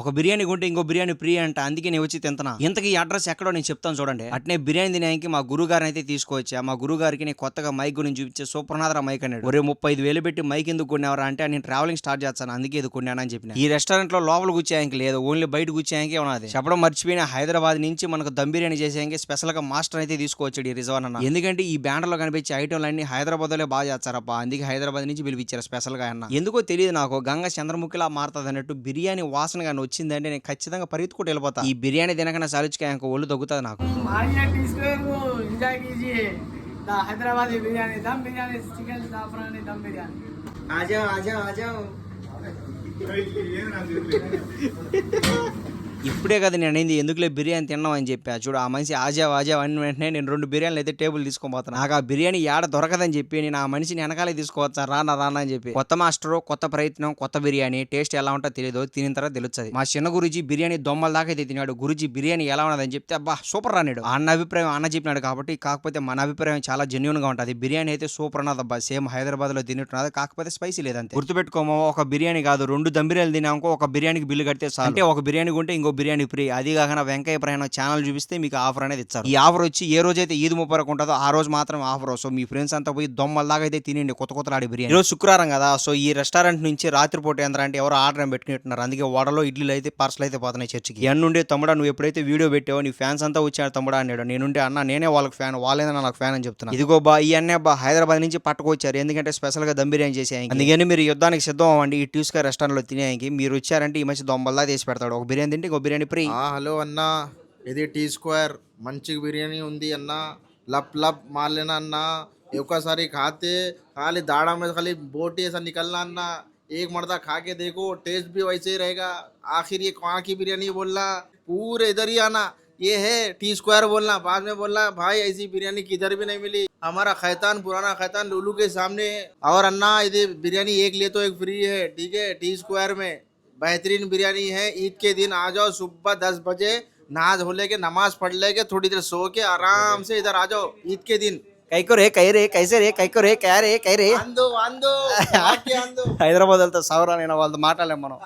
ఒక బిర్యానీ కొంటే ఇంకో బిర్యానీ ఫ్రీ అంట అందుకే నేను వచ్చి తింటున్నా. ఇంతకీ ఈ అడ్రస్ ఎక్కడో నేను చెప్తాను చూడండి. అట్నే బిర్యానీ తినేకి మా గురువు గారిని అయితే తీసుకొచ్చా మా గురువు గారికి నేను కొత్తగా మైక్ గురించి చూపించే సూపర్నాథర మైక్ అన్నాడు. ఒరే ముప్పై ఐదు వేలు పెట్టి మైక్ ఎందుకు కొన్నావరా అంటే నేను ట్రావెలింగ్ స్టార్ట్ చేస్తాను అందుకే ఇది కొన్నానని చెప్పిన. ఈ రెస్టారెంట్లో లోపల కూర్చేయానికి లేదు ఓన్లీ బయట కూర్చేయానికి ఉన్నది చెప్పడం మర్చిపోయిన హైదరాబాద్ నుంచి మనకు దమ్ బిర్యానీ చేసేయంకి స్పెషల్గా మాస్టర్ అయితే తీసుకొచ్చాడు ఈ రిజవాన్ అన్న. ఎందుకంటే ఈ బ్యాండ్లో కనిపించే ఐటమ్లు అన్ని హైదరాబాద్లో బాగా చేస్తారప్ప అందుకే హైదరాబాద్ నుంచి పిలిపించారు స్పెషల్గా అన్న. ఎందుకో తెలియదు నాకు గంగ చంద్రముఖిలా మారుతుంది అన్నట్టు బిర్యానీ వాసనగా ఏమైనా వచ్చిందంటే నేను ఖచ్చితంగా పరిగెత్తుకుంటూ వెళ్ళిపోతా. ఈ బిర్యానీ తినకన్నా సాలుచుకాయ ఇంకా ఒళ్ళు తగ్గుతుంది నాకు. హైదరాబాద్ బిర్యానీ బిర్యానీ చికెన్ బిర్యానీ. ఇప్పుడే కదా నేను అయింది ఎందుకులే బిర్యానీ తిన్నాం అని చెప్పా. చూడు ఆ మనిషి ఆజా వాజా అని వెంటనే నేను రెండు బిర్యానీలు అయితే టేబుల్ తీసుకోబోతాను నాకు ఆ బిర్యానీ ఏడ దొరకదని చెప్పి నేను ఆ మనిషిని వెనకాలే తీసుకోవచ్చా రానా రానా అని చెప్పి. కొత్త మాస్టరు కొత్త ప్రయత్నం కొత్త బిర్యానీ టేస్ట్ ఎలా ఉంటుందో తెలియదు తినిన తర్వాత తెలుస్తుంది. మా చిన్న గురుజీ బిర్యానీ దొమ్మల దాకా అయితే తిన్నాడు గురుజీ బిర్యానీ ఎలా ఉన్నదని చెప్తే అబ్బా సూపర్ అన్నాడు అన్న అభిప్రాయం అన్న చెప్పినాడు కాబట్టి కాకపోతే మన అభిప్రాయం చాలా జెన్యున్గా ఉంటుంది. బిర్యానీ అయితే సూపర్ అన్నది అబ్బా. సేమ్ హైదరాబాద్లో తినట్టున్నది కాకపోతే స్పైసీ లేదంటే గుర్తుపెట్టుకోమో ఒక బిర్యానీ కాదు రెండు దమ్ బిర్యానీలు తినామో ఒక బిర్యానీకి బిల్లు కడితే అంటే ఒక బిర్యానీ కొంటే ఇంకో బిర్యానీ ఫ్రీ అది కాకుండా వెంకయ్య ప్రయాణం ఛానల్ చూపిస్తే మీకు ఆఫర్ అనేది ఇచ్చారు. ఈ ఆఫర్ వచ్చి ఏ రోజైతే ఈద్ ముప్పరకు ఉంటుందో ఆ రోజు మాత్రం ఆఫర్. సో మీ ఫ్రెండ్స్ అంతా పోయి దొమ్మల దాకా అయితే తినండి కొత్త కొత్త ఆడి బిర్యానీ. ఈరోజు శుక్రవారం కదా సో ఈ రెస్టారెంట్ నుంచి రాత్రిపూట ఏంద్రా అంటే ఎవరు ఆర్డర్ పెట్టుకుంటున్నారు అందుకే వడలో ఇడ్లీలు అయితే పార్సల్ అయితే పోతున్నాయి చర్చికి. ఎన్నుండే తమ్ముడా నువ్వు ఎప్పుడైతే వీడియో పెట్టావో నీ ఫ్యాన్స్ అంతా వచ్చాడు తమ్ముడా అన్నాడు. నేనుండే అన్న నేనే వాళ్ళకి ఫ్యాన్ వాళ్ళేనా నాకు ఫ్యాన్ అని చెప్తున్నా. ఇదిగో బా ఈ అన్నే బా హైదరాబాద్ నుంచి పట్టుకొచ్చారు ఎందుకంటే స్పెషల్గా దమ్ బిర్యానీ చేసేయండి అందుకని మీరు యుద్ధానికి సిద్ధం అవ్వండి. ఈ ట్యూస్కా రెస్టారెంట్లో తినేయండి. మీరు వచ్చారంటే ఈ మంచి దొంబల్లా తీసి పెడతాడు. ఒక బిర్యానీ తింటే ఇంకో బిర్యానీ ఫ్రీ ఆ, హలో అన్న ఇది టీ స్క్వేర్ మంచి బిర్యానీ ఉంది అన్న లప్ లప్ మారలేనా అన్న ఒక్కసారి खाते खाली दाढ़ा में खाली बोटी ऐसा निकलना अन्ना एक मर्दा खा के देखो टेस्ट भी वैसे ही रहेगा आखिर ये कहाँ की बिरयानी बोलना पूरे इधर ही आना ये है टी स्क्वायर बोलना बाद में बोलना भाई ऐसी बिरयानी किधर भी नहीं मिली हमारा खैतान पुराना खैतान लुलू के सामने है और अन्ना ये बिरयानी एक लिए तो एक फ्री है ठीक है टी स्क्वायर में बेहतरीन बिरयानी है ईद के दिन आ जाओ सुबह दस बजे नहा धो लेके नमाज पढ़ लेके थोड़ी देर सो के आराम से इधर आ जाओ ईद के दिन కైకో రే కై రే కైసే రే కైకో రే కై రే కై రే आंदो आंदो आके आंदो హైదరాబాద్ వెళ్తే సవరా నేను వాళ్ళతో మాట్లాడలేం మనం